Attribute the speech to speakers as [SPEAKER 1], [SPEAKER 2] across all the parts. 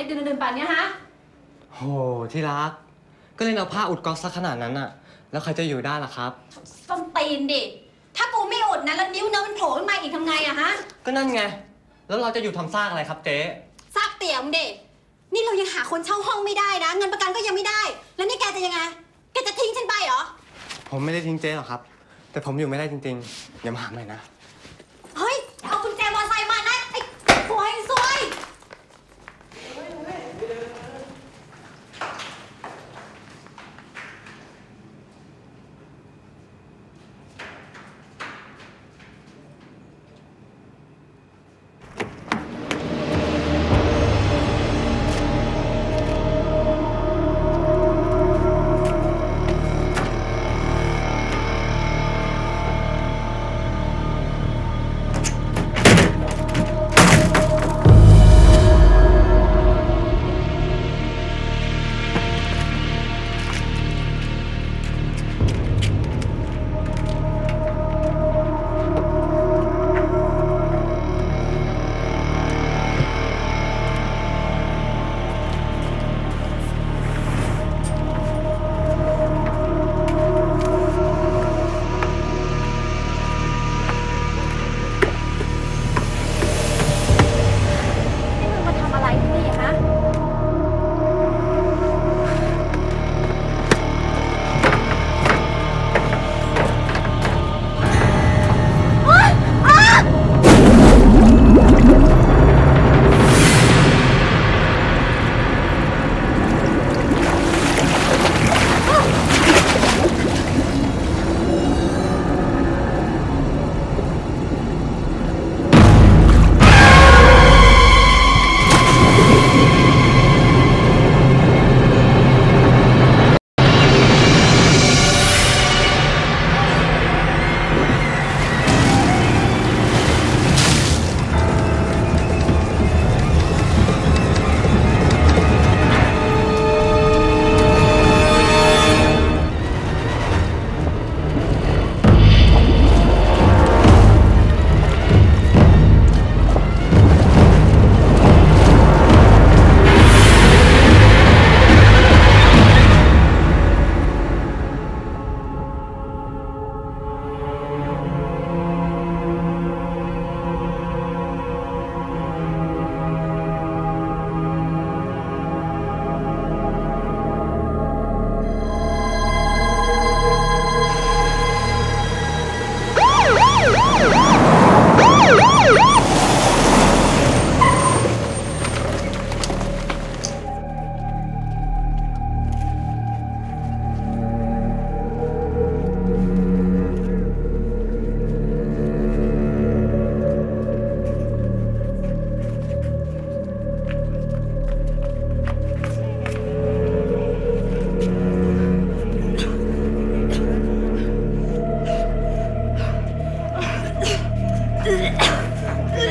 [SPEAKER 1] ดึกๆดื่นๆป่านเนี้ยฮะ
[SPEAKER 2] โหที่รัก ก็เล่นเอาผ้าอุดก๊อกซะขนาดนั้นอะแล้วใครจะอยู่ได้ล่ะครับ
[SPEAKER 1] ส้นตีนดิ ถ้ากูไม่อุดนะแล้วนิ้วเนื้อมันโผล่ขึ้นมาอีกทำไงอะฮะ
[SPEAKER 2] ก็นั่นไง แล้วเราจะอยู่ทำซากอะไรครับเจ๊
[SPEAKER 1] ซากเตี่ยมงเด็นี่เรายังหาคนเช่าห้องไม่ได้นะ เงินประกันก็ยังไม่ได้ แล้วนี่แกจะยังไง แกจะทิ้งฉันไปเหรอ
[SPEAKER 2] ผมไม่ได้ทิ้งเจ๊หรอกครับ แต่ผมอยู่ไม่ได้จริงๆอย่ามาหาใหม่นะ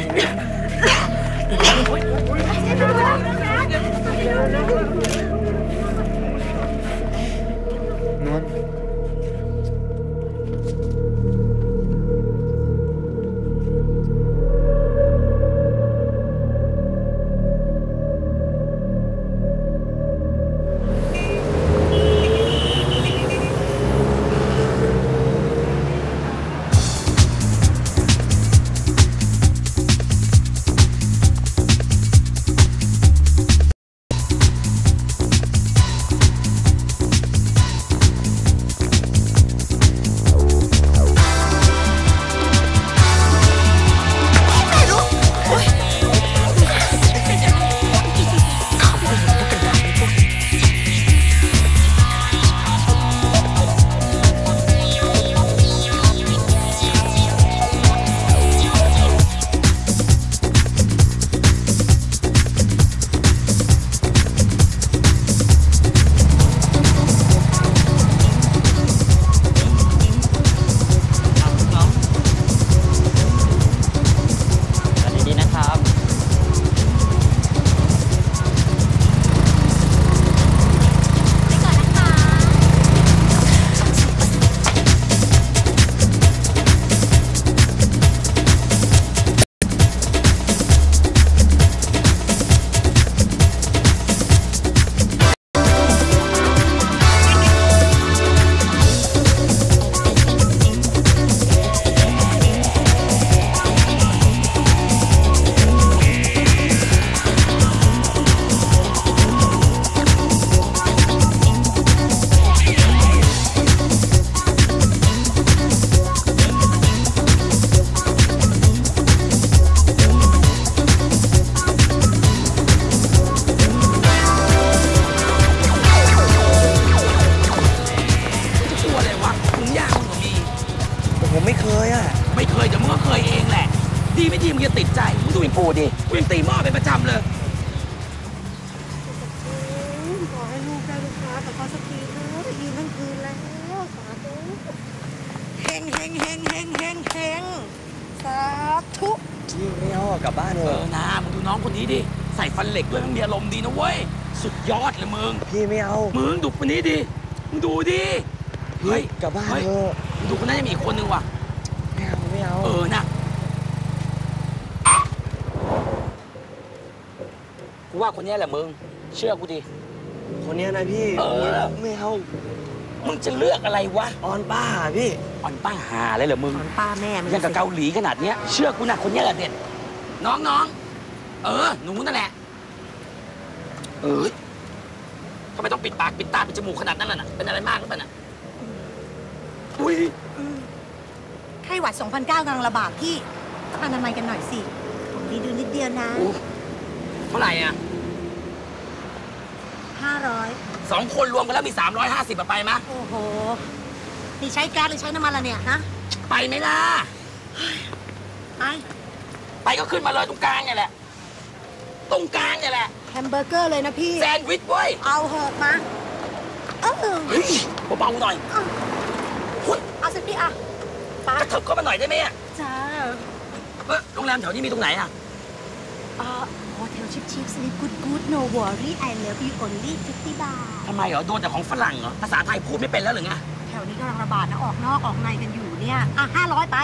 [SPEAKER 1] น ฮ
[SPEAKER 3] งเฮ
[SPEAKER 4] งเฮงเฮงเฮงสาธุ
[SPEAKER 2] พี่ไม่เอากลับบ้านเถ
[SPEAKER 3] เอ
[SPEAKER 2] อะ
[SPEAKER 3] อนะมึงดูน้องคนนี้ดิ ใส่ฟันเหล็กด้วยมึงมีอารมณ์ดีนะเว้ย สุดยอดเลยมึง
[SPEAKER 2] พี่ไม่เอา
[SPEAKER 3] มึงดูคนนี้ดิ มึงดูดิเฮ้ย
[SPEAKER 2] กลับบ้าน
[SPEAKER 3] เฮ้ย
[SPEAKER 2] เถอะ
[SPEAKER 3] มึงดูคนนั้นยังมีอีกคนนึงว่ะ
[SPEAKER 2] ไม่เอาไม่เอา
[SPEAKER 3] เออนะกูว่าคนเนี้ยแหละมึง เชื่อกูดิ
[SPEAKER 2] คนเนี้ยนะพี่
[SPEAKER 3] เออ
[SPEAKER 2] ไม่เอา
[SPEAKER 3] มึงจะเลือกอะไรวะ
[SPEAKER 2] ออนป้าพี่
[SPEAKER 3] อ่อนป้าหาเลยเหรอมึง
[SPEAKER 4] สอนป้าแม่มัน
[SPEAKER 3] ยังกับเกาหลีขนาดเนี้ย เชื่อกูนะคนเนี้ยแหละเด็ดน้องน้องเออ หนูนั่นแหละ เออทำไมต้องปิดปากปิดตาปิดจมูกขนาดนั้นล่ะน่ะเป็นอะไรมากหรือเปล่าน่ะอุ้ย
[SPEAKER 4] ไข้หวัด 2009กำลังระบาดพี่ต้องอนามัยกันหน่อยสิผมดีดูนิดเดียวนะ
[SPEAKER 3] อู้เท่าไหร่อะ
[SPEAKER 4] 500
[SPEAKER 3] สองคนรวมกันแล้วมี 350อะไปมะ
[SPEAKER 4] โอ้โห นี่ใช้แก๊สหรือใช้น้ำมันละเนี่ยฮะ
[SPEAKER 3] ไปไหมล่ะ
[SPEAKER 4] ไอ
[SPEAKER 3] ไปก็ขึ้นมาเลยตรงกลางเนี่ยแหละ ตรงกลางเนี่ยแหละ
[SPEAKER 4] แฮมเบอร์เกอร์เลยนะพี่
[SPEAKER 3] แซนด์วิชเว้ย
[SPEAKER 4] เอาเหอะมาเออ
[SPEAKER 3] เฮ้ยเบาๆหน่อยเฮ้ย
[SPEAKER 4] เอาสิพี่อะไป
[SPEAKER 3] กระเถิบเข้ามาหน่อยได้ไหมอะ
[SPEAKER 4] จ้า
[SPEAKER 3] เอ้ยโรงแรมแถวนี้มีตรงไหนอะ
[SPEAKER 4] อ่าโฮเทล ชิปชิปสลิปกูดกูดโนวอรี่ไอเลิฟยู only 50 บาท
[SPEAKER 3] ทำไมเหรอ โดนแต่ของฝรั่งเหรอ ภาษาไทยพูดไม่เป็นแล้วหรือไง
[SPEAKER 4] แถวนี้กำลังระบาดนะออกนอกออกในกันอยู่เนี่ย อะ 500 ไป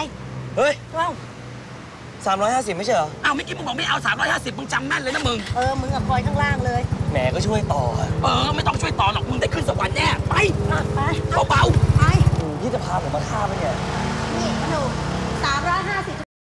[SPEAKER 2] เฮ้ย
[SPEAKER 4] เอ้า
[SPEAKER 2] สามร้อยห้าสิบไม่ใช่เหรอ
[SPEAKER 3] อ้าวเมื่อกี้มึงบอกไม่เอาสามร้อยห้าสิบมึงจำแม่นเลยนะมึง
[SPEAKER 4] เออ มึงอะคอยข้างล่างเลย
[SPEAKER 2] แหมก็ช่วยต่อ
[SPEAKER 3] เออ ไม่ต้องช่วยต่อหรอก มึงได้ขึ้นสวรรค์แน่ ไป
[SPEAKER 4] ไป เบา
[SPEAKER 3] เบา
[SPEAKER 4] ไป
[SPEAKER 5] อืมพี่จะพาผมมาฆ่าไปะเนี่ย
[SPEAKER 4] นี่หนู